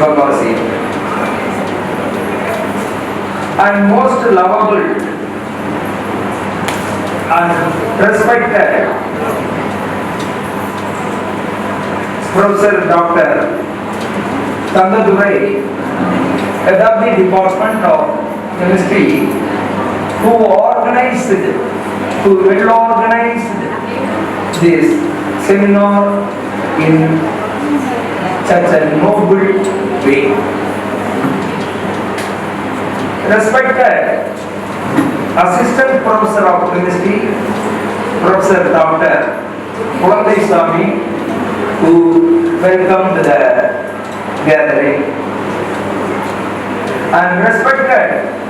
Sivakasi. And most lovable and respected Professor Dr. Tangadurai, head of the Department of Chemistry, who organized, who well organized this seminar in such a noble way. Respected Assistant Professor of Chemistry, Professor Dr. Kulandai Swami, who welcomed the gathering. And respected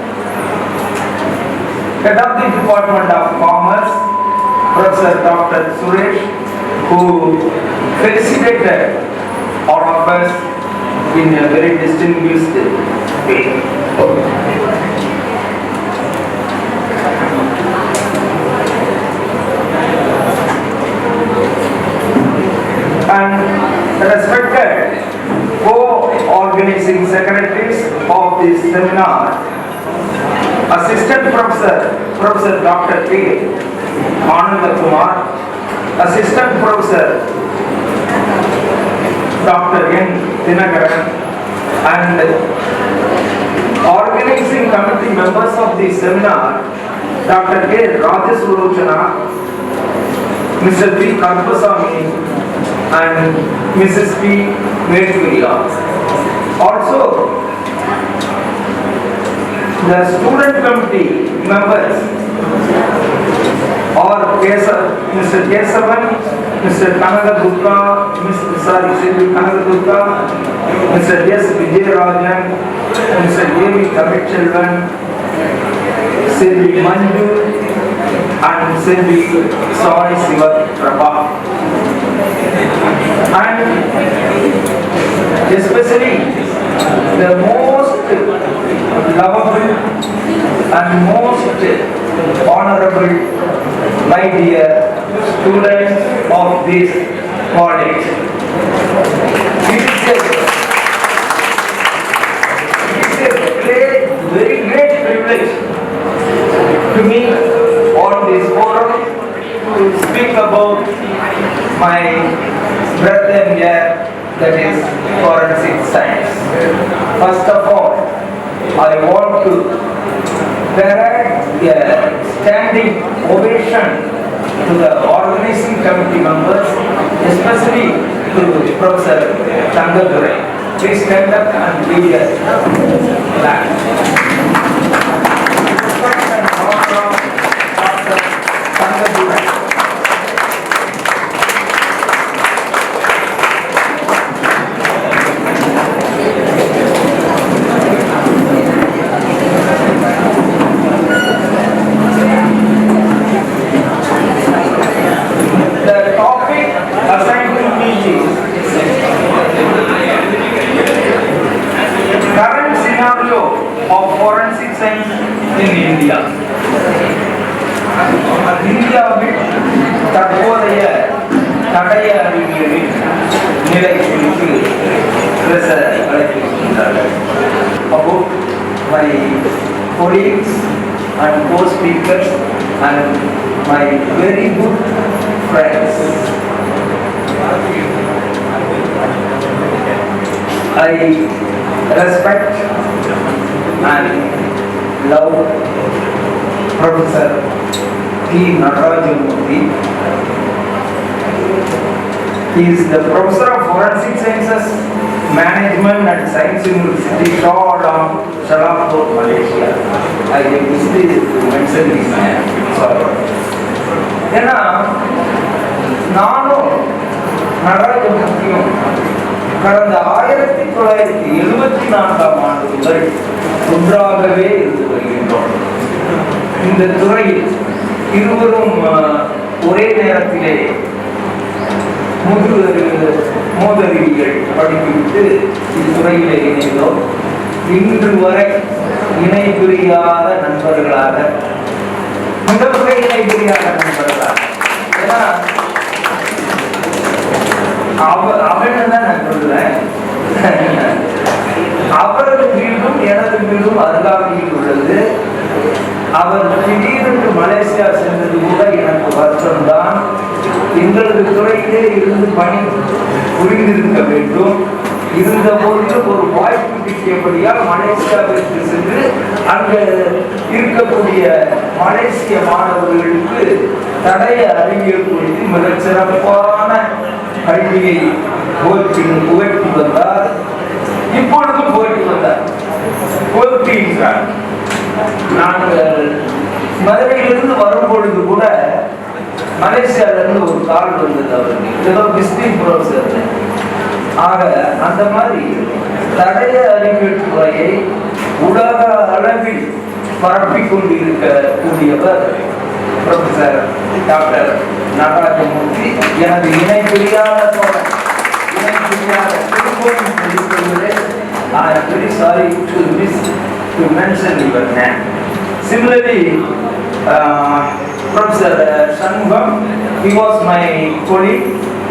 Head of the Department of Commerce, Professor Dr. Suresh, who felicitated all of us in a very distinguished way. And respected co-organizing secretaries of this seminar, Assistant Professor, Professor Dr. K. Ananda Kumar, Assistant Professor Dr. N. Dinagaran, and organizing committee members of the seminar, Dr. K. Rajasulochana, Mr. P. Karpasamy, and Mrs. P. Veturia. Also, the student committee members और mister Keshavan mister Kanaka Durga mister sorry Kanaka Durga mister S Vijayarajan mister A V Tamilselvan Selvi Manju and Selvi Sai Siva Prabha and especially the most lovable and most honorable my dear students of this college. It is a- it is a great, very great privilege to me on this forum to speak about my brethren here, that is forensic science. First of all, I want to direct a uh, standing ovation to the organizing committee members, especially to Professor Tangadurai. Please stand up and us flag. Co-speakers and my very good friends. I respect and love Professor T. Nagarajamurthy. He is the Professor of Forensic Sciences, Management at Science University, Shah Alam, Shalapur, Malaysia. I missed to mention his name, sorry. ஏன்னா நானும் நடராஜமூர்த்தியும் கடந்த ஆயிரத்தி தொள்ளாயிரத்தி எழுபத்தி நான்காம் ஆண்டு முதல் ஒன்றாகவே இருந்து வருகின்றோம் இந்த துறையில் இருவரும் ஒரே நேரத்திலே முதலரு மோதவிகள் படித்துவிட்டு இத்துறையில் இணைந்தோம். இன்று வரை இணை புரியாத நண்பர்களாக மிகவுரை இணை புரியாத நண்பர்களாக. ஏன்னா அவ அவனை தான் நான் சொல்லுவேன். அவரது வீடும் எனது வீடும் அருகாமையில் உள்ளது. அவர் திடீரென்று மலேசியா சென்றது இருந்து பணி புரிந்திருக்க வேண்டும் இருந்த போது ஒரு வாய்ப்பு கிட்டியபடியால் மலேசியாவிற்கு சென்று அங்க இருக்கக்கூடிய மலேசிய மாணவர்களுக்கு தடய அறிவியல் குறித்து மிகச் சிறப்பான கல்வியை போற்றி புகட்டி வந்தார். இப்பொழுதும் போட்டி வந்தார். போற்றுகின்றார் நாங்கள் மதுரையிலிருந்து வரும் பொழுது கூட மலேசியால இருந்து ஒரு கால் வந்தது அவருக்கு. ஏதோ விசிட்டிங் ப்ரொஃபஸர் ஆக அந்த மாதிரி தடைய அறிவியல் துறையை உலக அளவில் பரப்பிக் கொண்டிருக்கக்கூடியவர் ப்ரொஃபசர் டாக்டர் நடராஜமூர்த்தி. எனது இணை புரியாத தோழர் இணை புரியாத திருப்பூரில் சொல்லிக்கொள்வதே I am very sorry to miss to mention your name similarly Professor uh, Shanmugam, he was my colleague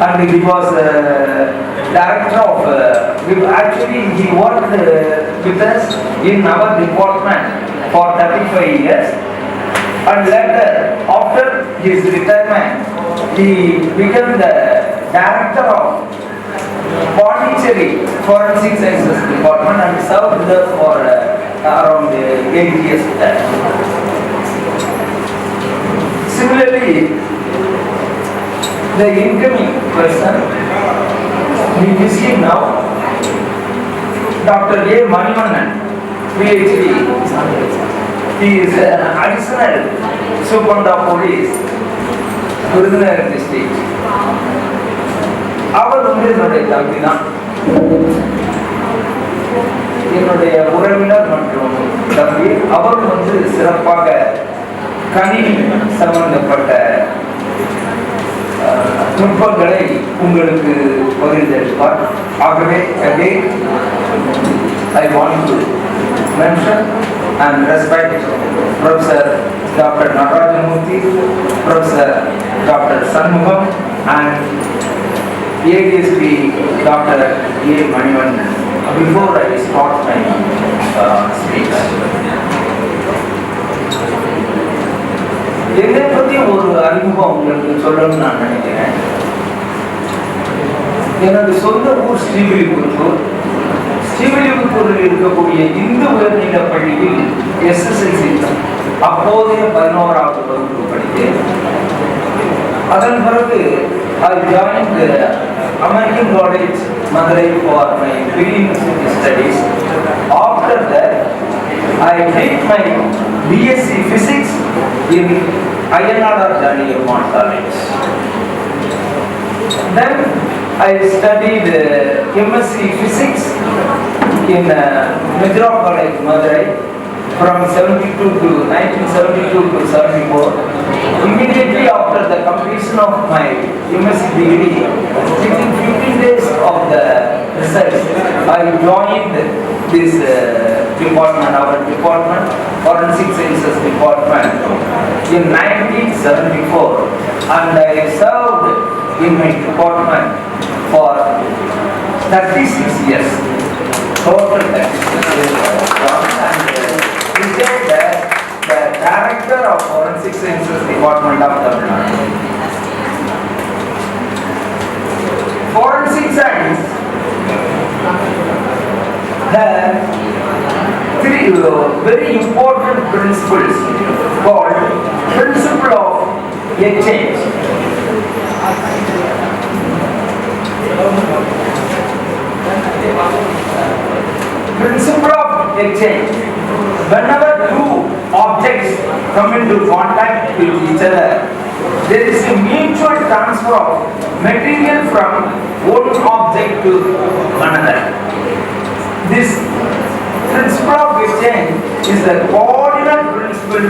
and he was uh, director of, uh, we- actually he worked uh, with us in our department for 35 years. And later, after his retirement, he became the director of Pondicherry Forensic Sciences Department and served there for uh, around uh, eight years there. Similarly, the incoming person, we visit now, Dr. A. Manivannan, PhD. He is an additional superintendent police, Virudunagar district. அவர் வந்து என்னுடைய தம்பி தான் என்னுடைய உறவினர் மற்றும் தம்பி அவர் வந்து சிறப்பாக கணினி சம்பந்தப்பட்ட அஹ், நுட்பங்களை உங்களுக்கு பகிர்ந்தளிப்பார் ஆகவே again I want to mention and respect Professor Dr. Natarajanmurthy, Professor Dr. Sanmugam and ADSP Dr. A. Manivan before I start my uh, speech. என்னை பத்தி ஒரு அறிமுகம் உங்களுக்கு சொல்லணும்னு நான் நினைக்கிறேன். எனது சொந்த ஊர் ஸ்ரீவில்லிபுத்தூர். ஸ்ரீவில்லிபுத்தூரில் இருக்கக்கூடிய இந்து உயர்நிலைப் பள்ளியில் எஸ்எஸ்எல்சி அப்போதைய பதினோராவது வகுப்பு படித்தேன். அதன் பிறகு I join the American College Madurai for my pre-university studies. After that, I did my BSc Physics in Ayanadar Janiyamman College. Then I studied uh, MSc Physics in uh, Midra College Madurai from 72 to 1972 to 74. Immediately after the completion of my MSc degree, within 15 days of the research, I joined this uh, department, our department, Forensic Sciences Department in 1974 and I served in my department for 36 years. Total 36 years. And uh, the, the director of Forensic Sciences Department of Tamil Nadu. Forensic science has three uh, very important principles called principle of exchange. Principle of exchange. Whenever two objects come into contact with each other, there is a mutual transfer of material from one object to another. This principle of exchange is the coordinate principle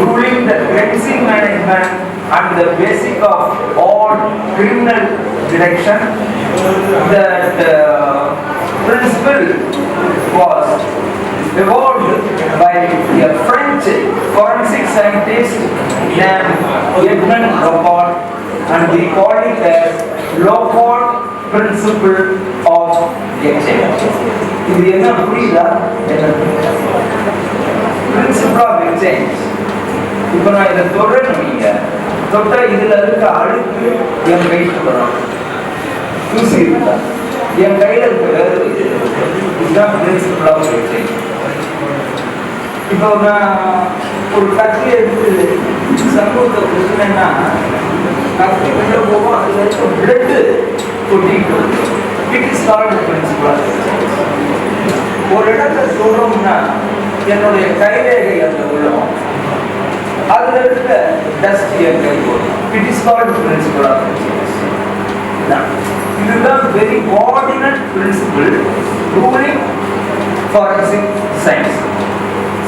ruling the cleansing management and the basic of all criminal direction. That uh, principle was evolved by a French forensic scientist named Edmond Locard and we call it as Locard principle of exchange. இது என்ன புரியுதா என்ன principal of exchange இப்போ நான் இதை தொடரணும் நீங்க. தொட்டா இதுல இருக்க அழுக்கு என் கைக்கு வரும். தூசி இருந்தா என் கையில் இருக்க வேறு இதுதான் பிரின்சிபல் ஆஃப் எவ்ரிதிங் இப்போ நான் ஒரு கத்தி எடுத்து சமூகத்தை கொடுத்தேன்னா கத்தி வெளில போகும் அதுல இருக்க பிளட்டு கொட்டிட்டு இட் இஸ் கால்டு பிரின்சிபல் ஒரு இடத்துல சொல்கிறோம்னா என்னுடைய கைரேகை அந்த உள்ளம் அதுல இருக்க டஸ்ட் என் கை போடும் it is called principle of இதுதான் very coordinate principle ruling forensic science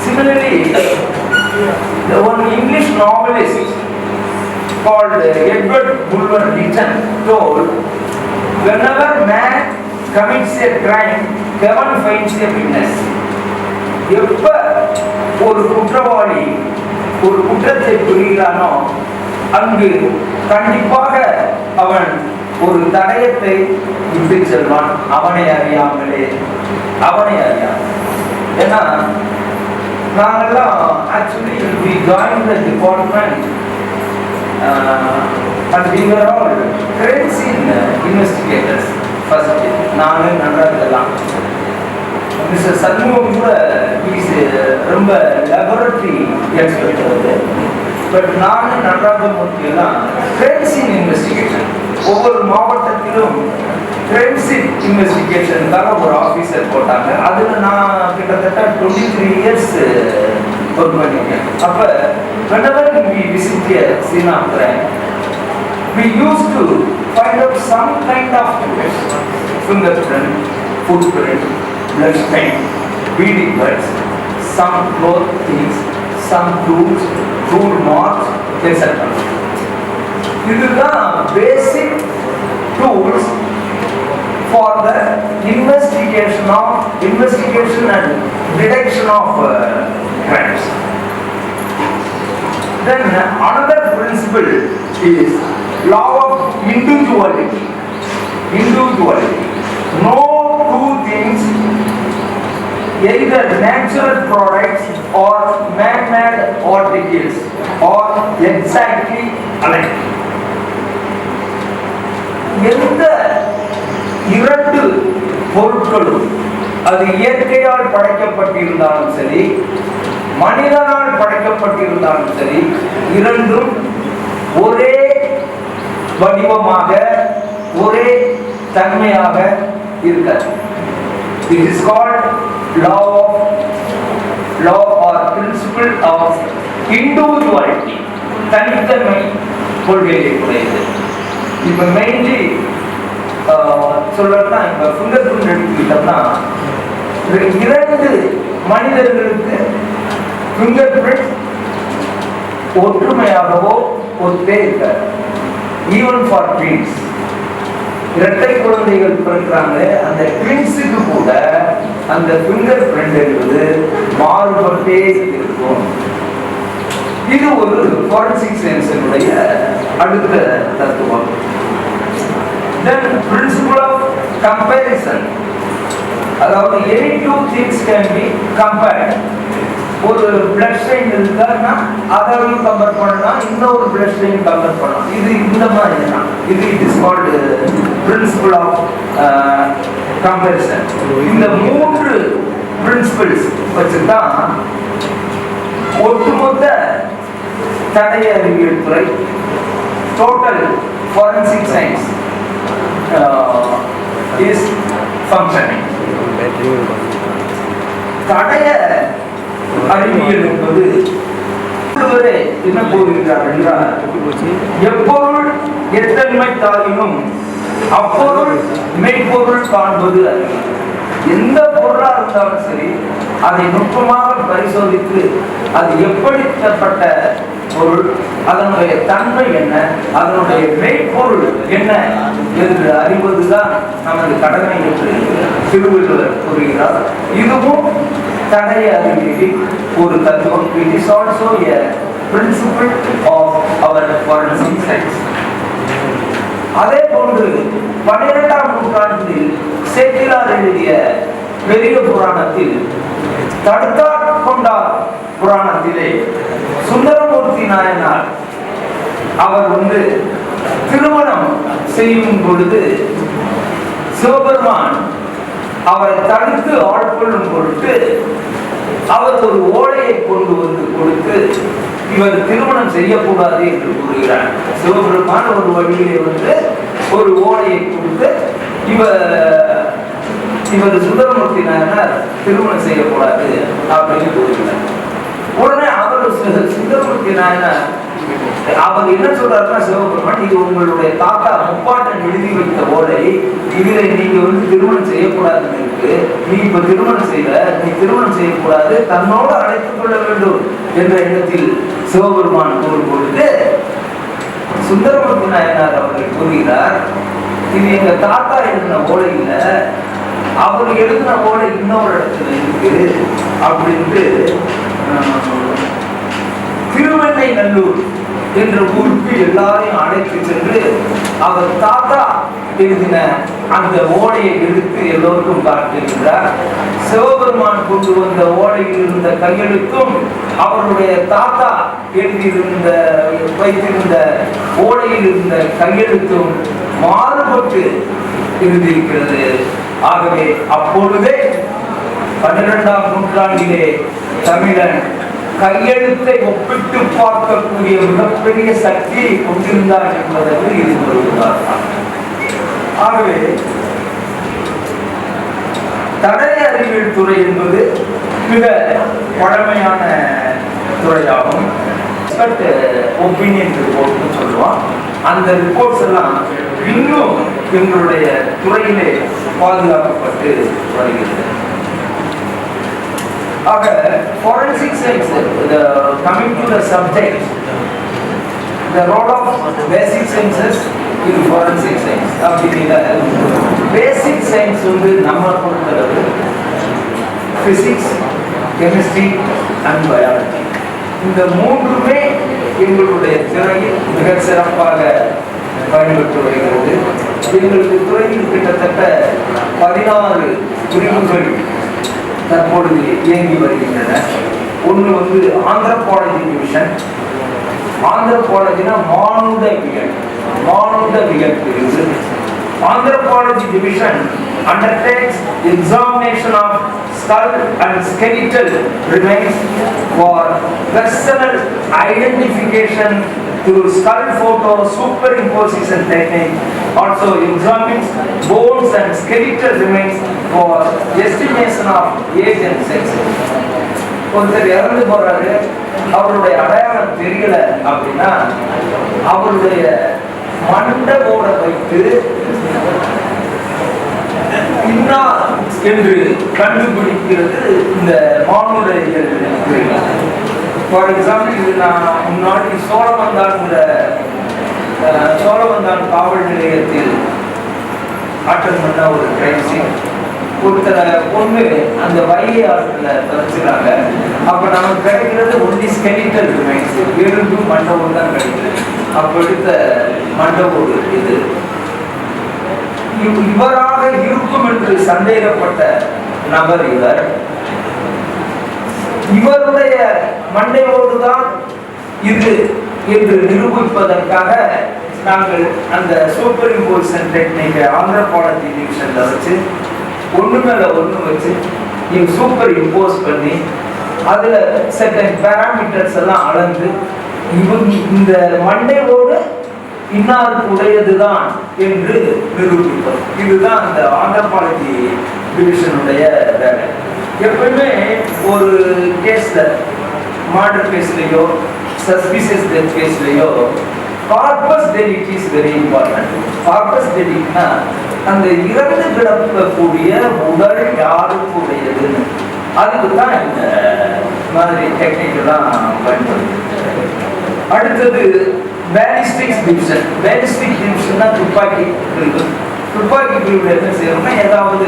Similarly, the one English novelist called Edward Bulwer Lytton told, whenever man commits a crime, heaven finds a witness. எப்ப ஒரு குற்றவாளி ஒரு குற்றத்தை புரிகிறானோ அங்கு கண்டிப்பாக அவன் ஒரு தடயத்தை விட்டு செல்வான். அவனை அறியாமலே. அவனை அறியாமல். ஏன்னா நாங்கெல்லாம் actually we join the department and we all grades in investigators first நானு நடந்ததெல்லாம் மிஸ்டர் சண்முகம் கூட இஸ் uh, ரொம்ப லெபரட்டரி எக்ஸ்பெக்ட் வந்து. பட் நானும் நடராஜமூர்த்தி எல்லாம் ஃப்ரெண்ட்ஸின் இன் இன்வெஸ்டிகேஷன் ஒவ்வொரு மாவட்டத்திலும் கிரென்சிக் இன்வெஸ்டிகேஷனுக்காக ஒரு ஆஃபீஸர் போட்டாங்க. அதில் நான் கிட்டத்தட்ட twenty three years uh, work பண்ணியிருக்கேன் அப்போ whenever we visit a scene use crime, we used to find out some kind of fingerprint, footprint, plus time. We requires some good things, some rules, rule not etc. These are basic tools for the investigation of investigation and detection of uh, crimes. Then uh, another principle is law of individuality. Individuality. No two things, either natural products or man-made articles, or exactly alike. எந்த இரண்டு பொருட்களும் அது இயற்கையால் படைக்கப்பட்டிருந்தாலும் சரி மனிதனால் படைக்கப்பட்டிருந்தாலும் சரி இரண்டும் ஒரே வடிவமாக ஒரே தன்மையாக இருக்காது. It is called law of law or principle of individuality தனித்தன்மை கொள்கையை உடையது. இப்போ மெயின்லி சொல்லணும்னா இப்போ ஃபிங்கர் பிரிண்ட் எடுத்துக்கிட்டோம்னா இரண்டு மனிதர்களுக்கு ஃபிங்கர் பிரிண்ட் ஒற்றுமையாகவோ ஒத்தே இருக்காது. ஈவன் ஃபார் ட்வீன்ஸ் இரட்டை குழந்தைகள் பிறக்கிறாங்க. அந்த ட்வின்ஸுக்கு கூட அந்த ஃபிங்கர் பிரிண்ட் என்பது மாறுபட்டே இருக்கும். இது ஒரு ஃபாரன்சிக் சயின்ஸினுடைய அடுத்த தத்துவம். தென் பிரின்சிபல் ஆஃப் கம்பேரிசன் அதாவது any two things can be compared ஒரு பிளட் ஸ்ட்ரெயின் இருக்காருன்னா அதையும் கம்பேர் பண்ணலாம் இன்னொரு பிளட் ஸ்ட்ரெயின் கம்பேர் பண்ணலாம் இது இந்த மாதிரி தான். இது it is called principle of comparison இந்த மூன்று பிரின்சிபிள்ஸ் வச்சு தான் ஒட்டுமொத்த தடய அறிவியல் துறை total forensic science is functioning தடைய அறிவியல் என்பது என்ன கூறுகிறார் என்றால் எப்பொருள் எத்தன்மை தாயினும் அப்பொருள் மெய்ப்பொருள் காண்பது அறிவு எந்த பொருளா இருந்தாலும் சரி அதை நுட்பமாக பரிசோதித்து அது எப்படிப்பட்ட பொருள் அதனுடைய தன்மை என்ன அதனுடைய மெய்ப்பொருள் என்ன என்று அறிவதுதான் நமது கடமை என்று திருவள்ளுவர் கூறுகிறார். இதுவும் தடைய ஒரு தத்துவம். It is also a principle of our forensic science அதே போன்று பன்னிரெண்டாம் நூற்றாண்டில் சேக்கிலார் எழுதிய பெரிய புராணத்தில் தடுத்தா கொண்டார் புராணத்திலே சுந்தரமூர்த்தி நாயனார் அவர் வந்து திருமணம் செய்யும் பொழுது சிவபெருமான் அவரை தடுத்து ஆட்கொள்ளும் பொருட்டு அவர் ஒரு ஓலையை கொண்டு வந்து கொடுத்து இவர் திருமணம் செய்யக்கூடாது என்று கூறுகிறார். சிவபெருமான் ஒரு வழியிலே வந்து ஒரு ஓலையை கொடுத்து இவர் இவர் சுந்தரமூர்த்தி நாயனார் திருமணம் செய்யக்கூடாது அப்படின்னு கூறுகிறார். உடனே அவர் சுந்தரமூர்த்தி நாயனார் அவர் என்ன சொல்றாருன்னா சிவபெருமான் இது உங்களுடைய தாத்தா முப்பாட்டன் எழுதி வைத்த ஓலை இதுல நீங்க வந்து திருமணம் செய்யக்கூடாதுன்னு இருக்கு. நீ இப்ப திருமணம் செய்யல நீ திருமணம் செய்யக்கூடாது தன்னோடு அழைத்துக் கொள்ள வேண்டும் என்ற எண்ணத்தில் சிவபெருமான் கூறும் பொழுது சுந்தரமூர்த்தி நாயனார் அவர்கள் கூறுகிறார் இது எங்க தாத்தா எழுதின ஓலையில அவர் எழுதின ஓலை இன்னொரு இடத்துல இருக்கு அப்படின்ட்டு திருவெண்ணை நல்லூர் என்ற ஊருக்கு எல்லாரையும் அழைத்து சென்று அவர் தாத்தா எழுதின அந்த ஓலையை எடுத்து எல்லோருக்கும் காட்டுகின்றார் சிவபெருமான் கொண்டு வந்த ஓலையில் இருந்த கையெழுத்தும் அவருடைய தாத்தா எழுதியிருந்த வைத்திருந்த ஓலையில் இருந்த கையெழுத்தும் மாறுபட்டு இருந்திருக்கிறது ஆகவே அப்பொழுதே பன்னிரெண்டாம் நூற்றாண்டிலே தமிழன் கையெழுத்தை ஒப்பிட்டு பார்க்கக்கூடிய மிகப்பெரிய சக்தியை கொண்டிருந்தார் என்பதற்கு இது ஒரு ஆகவே தடய அறிவியல் துறை என்பது மிக பழமையான துறையாகும். எக்ஸ்பர்ட் ஒப்பீனியன் ரிப்போர்ட்னு சொல்லுவான் அந்த ரிப்போர்ட்ஸ் எல்லாம் இன்னும் எங்களுடைய துறையிலே பாதுகாக்கப்பட்டு வருகிறது. ஆக ஃபாரன்சிக் சயின்ஸ் இந்த coming to the subject the role of basic sciences in forensic science அப்படின்னா பேசிக் சயின்ஸ் வந்து நம்ம பொறுத்தளவு ஃபிசிக்ஸ் கெமிஸ்ட்ரி அண்ட் பயாலஜி இந்த மூன்றுமே எங்களுடைய துறையில் மிக சிறப்பாக பயன்பட்டு வருகிறது எங்களுக்கு துறையில் கிட்டத்தட்ட பதினாறு பிரிவுகள் தற்பொழுது இயங்கி வருகின்றன ஒன்று வந்து ஆந்திரபாலஜி டிவிஷன் ஆந்திரபாலஜினா மானுடவியல் மானுடவியல் பிரிவு anthropology division undertakes examination of skull and skeletal remains for personal identification through skull photo superimposition technique also examines bones and skeletal remains for estimation of age and sex ஒருத்தர் இறந்து போறாரு அவருடைய அடையாளம் தெரியல அப்படின்னா அவருடைய மண்டபோட வைத்து இன்னா என்று கண்டுபிடிக்கிறது இந்த மானுடைகள் ஃபார் எக்ஸாம்பிள் இது நான் முன்னாடி சோழவந்தான்ங்கிற அஹ், காவல் நிலையத்தில் அட்டன் பண்ண ஒரு கிரைம் சீன் ஒருத்தரை பொண்ணு அந்த வைகை ஆற்றுல தொலைச்சிடுறாங்க அப்ப நமக்கு கிடைக்கிறது ஒன்லி ஸ்கெலிட்டல் ரிமைன்ஸ் எலும்பு மண்டபம் தான் கிடைக்குது. அப்ப எடுத்த மண்டபம் இது. இவ்- இவராக இருக்கும் என்று சந்தேகப்பட்ட நபர் இவர். இவருடைய மண்டையோடு தான் இது என்று நிரூபிப்பதற்காக நாங்கள் அந்த சூப்பர் இம்போசிஷன் டெக்னிக்கை ஆந்திரபாலஜி டிவிஷன்ல வச்சு ஒன்று மேல ஒன்று வச்சு இவ் சூப்பர் இம்போஸ் பண்ணி அதில் செகண்ட் பேராமீட்டர்ஸ் எல்லாம் அளந்து இவங்க இந்த மண்டையோடு இன்னாருக்கு உடையதுதான் என்று நிரூபிப்போம். இதுதான் அந்த ஆந்திரபாலஜி டிவிஷனுடைய வேலை. எப்பவுமே ஒரு கேஸில் மாடர் கேஸ்லயோ suspicious death கேஸ்லையோ corpus delicti is very important corpus டெலிட்னா அந்த இறந்து கிடக்கக்கூடிய உடல் யாருக்குடையது? உடையதுன்னு அதுக்கு தான் இந்த மாதிரி டெக்னிக் எல்லாம் பயன்படுது அடுத்தது பேலிஸ்டிக்ஸ் டிவிஷன் பேலிஸ்டிக் டிவிஷன்னா துப்பாக்கி இருக்கும் துப்பாக்கி பிரிவில் என்ன செய்யணும்னா ஏதாவது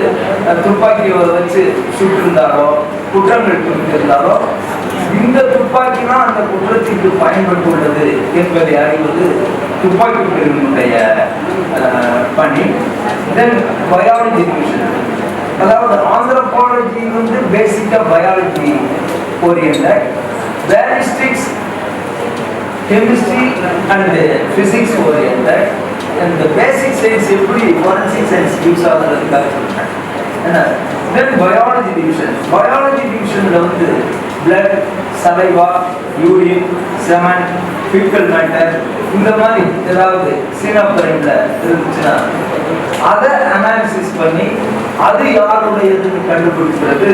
துப்பாக்கியை வச்சு சுட்டிருந்தாலோ குற்றங்கள் புரிந்திருந்தாலோ இந்த துப்பாக்கி தான் அந்த குற்றத்திற்கு பயன்பட்டுள்ளது என்பதை அறிவது துப்பாக்கி பிரிவினுடைய பணி. தென் பயாலஜி டிவிஷன் அதாவது ஆந்திரபாலஜி வந்து பேசிக்காக biology orient ballistics chemistry and physics orient இந்த பேசிக் சயின்ஸ் எப்படி ஃபாரன்சிக் சயின்ஸ் யூஸ் ஆகுறதுக்காக சொல்றேன் என்ன? தென் பயாலஜி டிவிஷன் பயாலஜி டிவிஷனில் வந்து blood saliva urine semen faecal matter இந்த மாதிரி ஏதாவது சீனா பிரைமில் இருந்துச்சுன்னா அதை அனாலிசிஸ் பண்ணி அது யாருடையதுன்னு கண்டுபிடிக்கிறது